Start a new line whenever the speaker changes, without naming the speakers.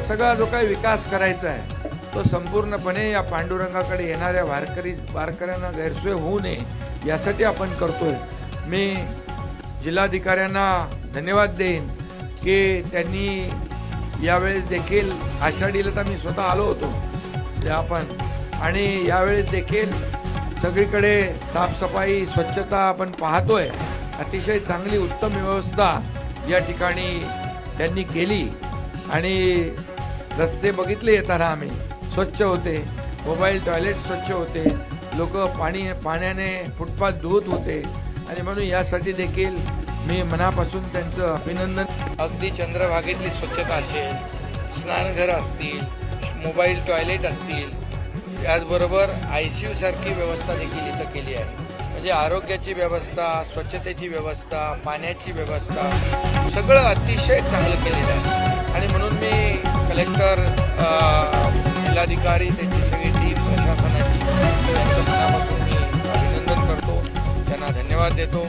सगळा जो काही विकास करायचा आहे तो संपूर्णपणे या पांडुरंगाकडे येणाऱ्या वारकरी वारकऱ्यांना गैरसोय होऊ नये यासाठी आपण करतोय. मी जिल्हाधिकाऱ्यांना धन्यवाद देईन की त्यांनी यावेळेस देखील आषाढीला तर मी स्वतः आलो होतो. ते आपण आणि यावेळेस देखील सगळीकडे साफसफाई स्वच्छता आपण पाहतोय. अतिशय चांगली उत्तम व्यवस्था या ठिकाणी त्यांनी केली. आणि रस्ते बघितले येताना आम्ही. स्वच्छ होते. मोबाईल टॉयलेट स्वच्छ होते. लोक पाणी पाण्याने फुटपाथ धुत होते. आणि म्हणून यासाठी देखील मी मनापासून त्यांचं अभिनंदन अगदी चंद्रभागेतली स्वच्छता असेल स्नानघर असतील मोबाईल टॉयलेट असतील त्याचबरोबर आय सी यूसारखी व्यवस्था देखील इथं केली आहे. म्हणजे आरोग्याची व्यवस्था स्वच्छतेची व्यवस्था पाण्याची व्यवस्था सगळं अतिशय चांगलं केलेलं आहे. कलेक्टर जिल्हाधिकारी त्यांची सगळी टीम प्रशासनाची त्यांचं मनापासून मी अभिनंदन करतो. त्यांना धन्यवाद देतो.